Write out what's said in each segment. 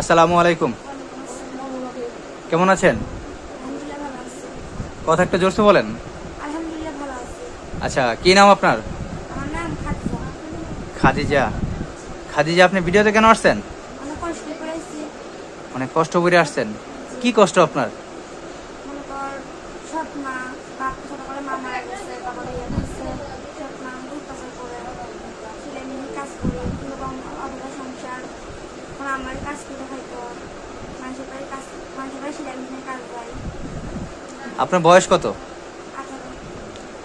আসসালামু আলাইকুম। কেমন আছেন? কথা একটা জোরসে বলেন। আচ্ছা কি নাম আপনার? খাদিজা। খাদিজা, আপনি ভিডিওতে কেন আসছেন? অনেক কষ্ট করে আসছেন। কি কষ্ট আপনার মনে কর সৎ মা বাপ ছোট করে মা মারা গেছে বাবা ইয়ে করছে সৎ মা অত্যাচার করে ছেলে মেয়ে কাজ করে এরকম অবস্থা সংসার এখন আমার কাজ করে হয়তো মানুষের বাড়ি কাজ মানুষের বাড়ি ছেলে মেয়ে কাজ যায় আপনার বয়স কত?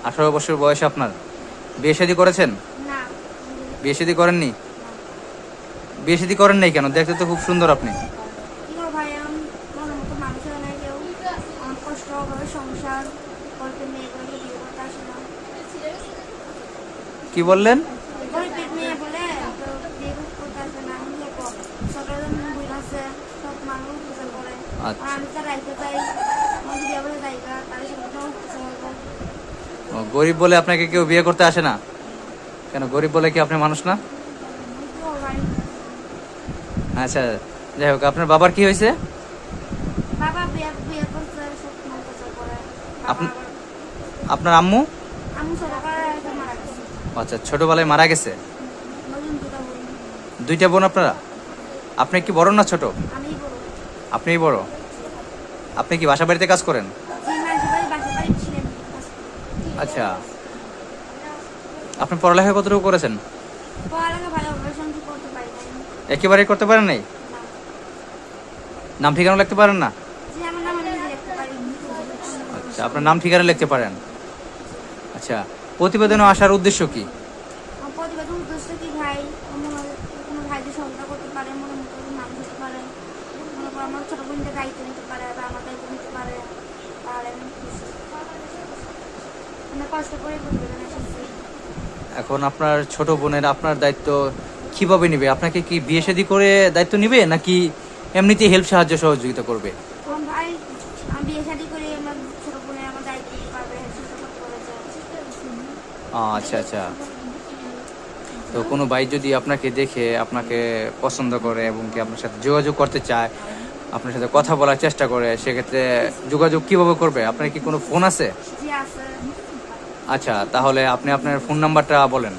আঠারো। বছর বয়স আপনার। বিয়ে শাদী করেছেন? না। বিয়ে শাদী করেননি? বিয়ে শাদী করেন নাই কেন? দেখতে তো খুব সুন্দর আপনি। কি করব সকালে বই আছে সব মানুষ উপচার করে আর আচ্ছা। আমি তো রাইতে যাই আমার বিয়ে জায়গা তাদের সাথে উপচার করব গরিব বলে আপনাকে কেউ বিয়ে করতে আসে না? কেন গরিব বলে কি আপনি মানুষ না? আচ্ছা যাই হোক আপনার বাবার কি হয়েছে? আপনার আম্মু? আচ্ছা ছোটবেলায় মারা গেছে? দুইটা বোন আপনারা? আপনি কি বড় না ছোট? আপনিই বড়। আপনি কি বাসা বাড়িতে কাজ করেন? আচ্ছা। আপনি পড়ালেখা কতটুকু করেছেন? একেবারে করতে পারেন নাই? নাম ঠিকানা লিখতে পারেন না? আচ্ছা আপনার নাম ঠিকানা লিখতে পারেন? আচ্ছা প্রতিবেদনে আসার উদ্দেশ্য কি? আমার উদ্দেশ্য কি ভাই? কোনো ভাইদের সহযোগিতা করতে পারে মনে মতো মানুষ হতে পারে। মনে করো আমার ছোট বোনদের দায়িত্ব নিতে পারে বা আমার দায়িত্ব নিতে পারে। তাহলে আমি খুশি অনেক কষ্ট করে প্রতিবেদন এসেছি এখন আপনার ছোট বোনের আপনার দায়িত্ব কীভাবে নেবে? আপনাকে কি বিয়ে শাদী করে দায়িত্ব নেবে নাকি এমনিতে হেল্প সাহায্য সহযোগিতা করবে? আমার ভাই আমি বিয়ে শাদি করে আমার ছোট বোনের আমার দায়িত্ব নিতে পারবে সুস্থ করতে পারবে আহ, আচ্ছা আচ্ছা। তো কোনো ভাই যদি আপনাকে দেখে আপনাকে পছন্দ করে এবং কি আপনার সাথে যোগাযোগ করতে চায় আপনার সাথে কথা বলার চেষ্টা করে সেক্ষেত্রে যোগাযোগ কীভাবে করবে? আপনার কি কোনো ফোন আছে? আচ্ছা তাহলে আপনি আপনার ফোন নাম্বারটা বলেন।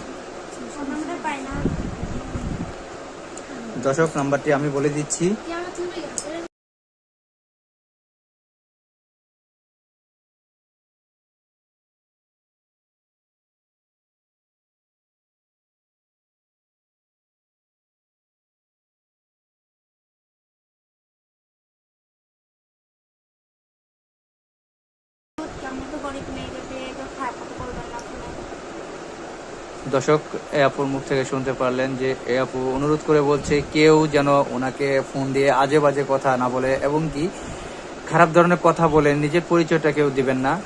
দর্শক নাম্বারটি আমি বলে দিচ্ছি। দর্শক, এ আপুর মুখ থেকে শুনতে পারলেন যে এ আপু অনুরোধ করে বলছে, কেউ যেন ওনাকে ফোন দিয়ে আজে বাজে কথা না বলে এবং কি খারাপ ধরনের কথা বলে, নিজের পরিচয়টা কেউ দিবেন না।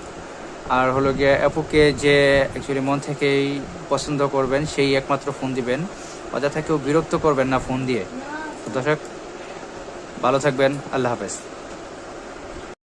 আর হলো গিয়ে অ্যাপুকে যে অ্যাকচুয়ালি মন থেকেই পছন্দ করবেন, সেই একমাত্র ফোন দিবেন অযথা কেউ বিরক্ত করবেন না ফোন দিয়ে। দর্শক, ভালো থাকবেন, আল্লাহ হাফেজ।